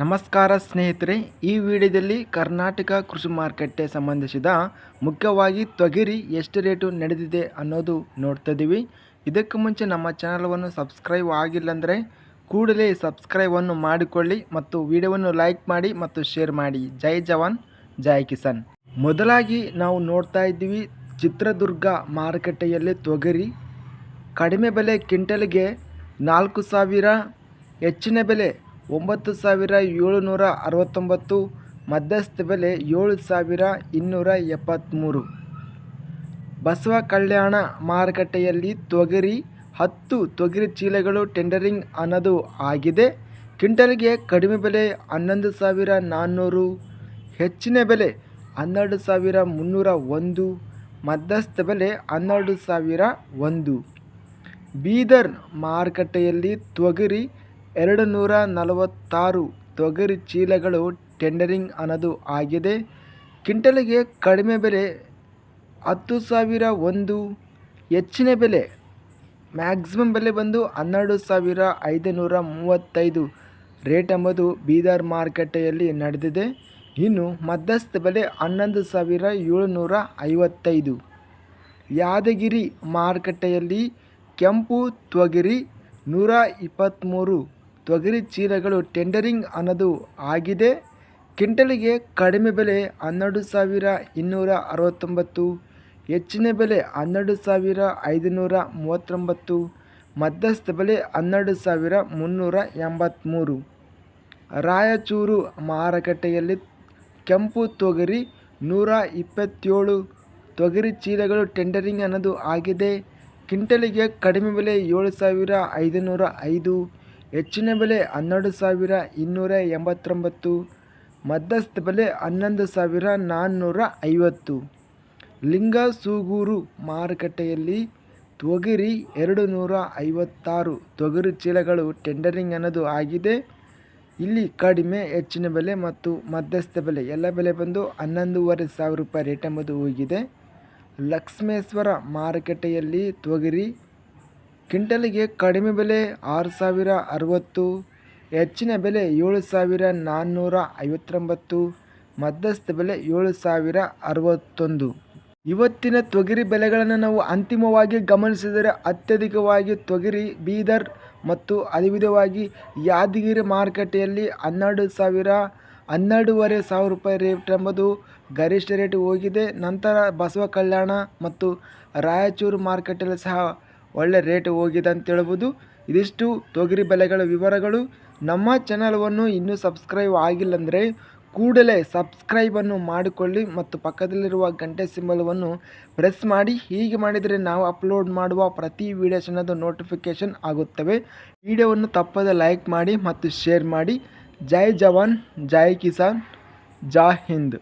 ನಮಸ್ಕಾರ ಸ್ನೇಹಿತರೆ, ಈ ವಿಡಿಯೋದಲ್ಲಿ ಕರ್ನಾಟಕ ಕೃಷಿ ಮಾರುಕಟ್ಟೆ ಸಂಬಂಧಿಸಿದ ಮುಖ್ಯವಾಗಿ ತೊಗರಿ ಎಷ್ಟು ರೇಟು ನಡೆದಿದೆ ಅನ್ನೋದು ನೋಡ್ತಾ ಇದ್ದೀವಿ. ಇದಕ್ಕೂ ಮುಂಚೆ ನಮ್ಮ ಚಾನಲ್ವನ್ನು ಸಬ್ಸ್ಕ್ರೈಬ್ ಆಗಿಲ್ಲ ಅಂದರೆ ಕೂಡಲೇ ಸಬ್ಸ್ಕ್ರೈಬನ್ನು ಮಾಡಿಕೊಳ್ಳಿ ಮತ್ತು ವಿಡಿಯೋವನ್ನು ಲೈಕ್ ಮಾಡಿ ಮತ್ತು ಶೇರ್ ಮಾಡಿ. ಜೈ ಜವಾನ್, ಜೈ ಕಿಸಾನ್. ಮೊದಲಾಗಿ ನಾವು ನೋಡ್ತಾ ಇದ್ದೀವಿ ಚಿತ್ರದುರ್ಗ ಮಾರುಕಟ್ಟೆಯಲ್ಲಿ ತೊಗರಿ. ಕಡಿಮೆ ಬೆಲೆ, ಕ್ವಿಂಟಲ್ಗೆ ನಾಲ್ಕು ಸಾವಿರ, ಹೆಚ್ಚಿನ ಬೆಲೆ ಒಂಬತ್ತು ಸಾವಿರ ಏಳುನೂರ ಅರವತ್ತೊಂಬತ್ತು, ಮಧ್ಯಸ್ಥ ಬೆಲೆ ಏಳು ಸಾವಿರ ಇನ್ನೂರ ಎಪ್ಪತ್ತ್ಮೂರು. ಬಸವ ಕಲ್ಯಾಣ ಮಾರುಕಟ್ಟೆಯಲ್ಲಿ ತೊಗರಿ, ಹತ್ತು ತೊಗರಿ ಚೀಲಗಳು ಟೆಂಡರಿಂಗ್ ಅನ್ನೋದು ಆಗಿದೆ. ಕ್ವಿಂಟಲ್ಗೆ ಕಡಿಮೆ ಬೆಲೆ ಹನ್ನೊಂದು ಸಾವಿರ ನಾನ್ನೂರು, ಹೆಚ್ಚಿನ ಬೆಲೆ ಹನ್ನೆರಡು ಸಾವಿರ ಮುನ್ನೂರ ಒಂದು, ಮಧ್ಯಸ್ಥ ಬೆಲೆ ಹನ್ನೆರಡು ಸಾವಿರ ಒಂದು. ಬೀದರ್ ಮಾರುಕಟ್ಟೆಯಲ್ಲಿ ತೊಗರಿ ಎರಡು ನೂರ ನಲವತ್ತಾರು ತೊಗರಿ ಚೀಲಗಳು ಟೆಂಡರಿಂಗ್ ಅನ್ನೋದು ಆಗಿದೆ. ಕ್ವಿಂಟಲಿಗೆ ಕಡಿಮೆ ಬೆಲೆ ಹತ್ತು ಸಾವಿರ ಒಂದು, ಹೆಚ್ಚಿನ ಬೆಲೆ ಮ್ಯಾಕ್ಸಿಮಮ್ ಬೆಲೆ ಬಂದು ಹನ್ನೆರಡು ಸಾವಿರ ಐದು ನೂರ ಮೂವತ್ತೈದು ರೇಟ್ ಎಂಬುದು ಬೀದರ್ ಮಾರುಕಟ್ಟೆಯಲ್ಲಿ ನಡೆದಿದೆ. ಇನ್ನು ಮಧ್ಯಸ್ಥ ಬೆಲೆ ಹನ್ನೊಂದು ಸಾವಿರ ಏಳುನೂರ ಐವತ್ತೈದು. ಯಾದಗಿರಿ ಮಾರುಕಟ್ಟೆಯಲ್ಲಿ ಕೆಂಪು ತೊಗರಿ ನೂರ ಇಪ್ಪತ್ತ್ಮೂರು ತೊಗರಿ ಚೀಲಗಳು ಟೆಂಡರಿಂಗ್ ಅನ್ನೋದು ಆಗಿದೆ. ಕಿಂಟಲಿಗೆ ಕಡಿಮೆ ಬೆಲೆ ಹನ್ನೆರಡು ಸಾವಿರ ಇನ್ನೂರ ಅರವತ್ತೊಂಬತ್ತು, ಹೆಚ್ಚಿನ ಬೆಲೆ ಹನ್ನೆರಡು ಸಾವಿರ ಐದುನೂರ ಮೂವತ್ತೊಂಬತ್ತು, ಮಧ್ಯಸ್ಥ ಬೆಲೆ ಹನ್ನೆರಡು ಸಾವಿರ ಮುನ್ನೂರ ಎಂಬತ್ತ್ಮೂರು ರಾಯಚೂರು ಮಾರುಕಟ್ಟೆಯಲ್ಲಿ ಕೆಂಪು ತೊಗರಿ ನೂರ ಇಪ್ಪತ್ತೇಳು. ತೊಗರಿ ಚೀಲಗಳು ಟೆಂಡರಿಂಗ್ ಅನ್ನೋದು ಆಗಿದೆ. ಕಿಂಟಲಿಗೆ ಕಡಿಮೆ ಬೆಲೆ ಏಳು ಸಾವಿರ ಐದುನೂರ ಐದು. ಹೆಚ್ಚಿನ ಬೆಲೆ ಹನ್ನೆರಡು ಸಾವಿರ ಇನ್ನೂರ ಎಂಬತ್ತೊಂಬತ್ತು, ಮಧ್ಯಸ್ಥ ಬೆಲೆ ಹನ್ನೊಂದು ಸಾವಿರ ನಾನ್ನೂರ ಐವತ್ತು. ಲಿಂಗಸೂಗೂರು ಮಾರುಕಟ್ಟೆಯಲ್ಲಿ ತೊಗರಿ ಎರಡು ನೂರ ಐವತ್ತಾರು. ತೊಗರಿ ಚೀಲಗಳು ಟೆಂಡರಿಂಗ್ ಅನ್ನೋದು ಆಗಿದೆ. ಇಲ್ಲಿ ಕಡಿಮೆ, ಹೆಚ್ಚಿನ ಬೆಲೆ ಮತ್ತು ಮಧ್ಯಸ್ಥ ಬೆಲೆ. ಎಲ್ಲ ಬೆಲೆ ಬಂದು ಹನ್ನೊಂದೂವರೆ ಸಾವಿರ ರೂಪಾಯಿ ರೇಟ್ ಎಂಬುದು ಹೋಗಿದೆ. ಲಕ್ಷ್ಮೇಶ್ವರ ಮಾರುಕಟ್ಟೆಯಲ್ಲಿ ತೊಗರಿ ಕ್ವಿಂಟಲಿಗೆ ಕಡಿಮೆ ಬೆಲೆ ಆರು ಸಾವಿರ ಅರವತ್ತು, ಹೆಚ್ಚಿನ ಬೆಲೆ ಏಳು ಸಾವಿರ ನಾನ್ನೂರ ಐವತ್ತೊಂಬತ್ತು, ಮಧ್ಯಸ್ಥ ಬೆಲೆ ಏಳು ಸಾವಿರ ಅರವತ್ತೊಂದು. ಇವತ್ತಿನ ತೊಗರಿ ಬೆಲೆಗಳನ್ನು ನಾವು ಅಂತಿಮವಾಗಿ ಗಮನಿಸಿದರೆ ಅತ್ಯಧಿಕವಾಗಿ ತೊಗರಿ, ಬೀದರ್ ಮತ್ತು ಅದೇ ವಿಧವಾಗಿ ಯಾದಗಿರಿ ಮಾರುಕಟ್ಟೆಯಲ್ಲಿ ಹನ್ನೆರಡು ಸಾವಿರ, ಹನ್ನೆರಡೂವರೆ ಸಾವಿರ ರೂಪಾಯಿ ರೇಟ್ ಎಂಬುದು ಗರಿಷ್ಠ ರೇಟ್ ಹೋಗಿದೆ. ನಂತರ ಬಸವ ಕಲ್ಯಾಣ ಮತ್ತು ರಾಯಚೂರು ಮಾರುಕಟ್ಟೆಯಲ್ಲಿ ಸಹ ಒಳ್ಳೆ ರೇಟ್ ಹೋಗಿದೆ ಅಂತ ಹೇಳ್ಬೋದು. ಇದಿಷ್ಟು ತೊಗರಿ ಬೆಲೆಗಳ ವಿವರಗಳು. ನಮ್ಮ ಚಾನಲ್ವನ್ನು ಇನ್ನೂ ಸಬ್ಸ್ಕ್ರೈಬ್ ಆಗಿಲ್ಲ ಅಂದರೆ ಕೂಡಲೇ ಸಬ್ಸ್ಕ್ರೈಬನ್ನು ಮಾಡಿಕೊಳ್ಳಿ ಮತ್ತು ಪಕ್ಕದಲ್ಲಿರುವ ಗಂಟೆ ಸಿಂಬಲವನ್ನು ಪ್ರೆಸ್ ಮಾಡಿ. ಹೀಗೆ ಮಾಡಿದರೆ ನಾವು ಅಪ್ಲೋಡ್ ಮಾಡುವ ಪ್ರತಿ ವೀಡಿಯೋಸ್ ಅನ್ನೋದು ನೋಟಿಫಿಕೇಷನ್ ಆಗುತ್ತವೆ. ವಿಡಿಯೋವನ್ನು ತಪ್ಪದೆ ಲೈಕ್ ಮಾಡಿ ಮತ್ತು ಶೇರ್ ಮಾಡಿ. ಜೈ ಜವಾನ್, ಜೈ ಕಿಸಾನ್, ಜಾ ಹಿಂದ್.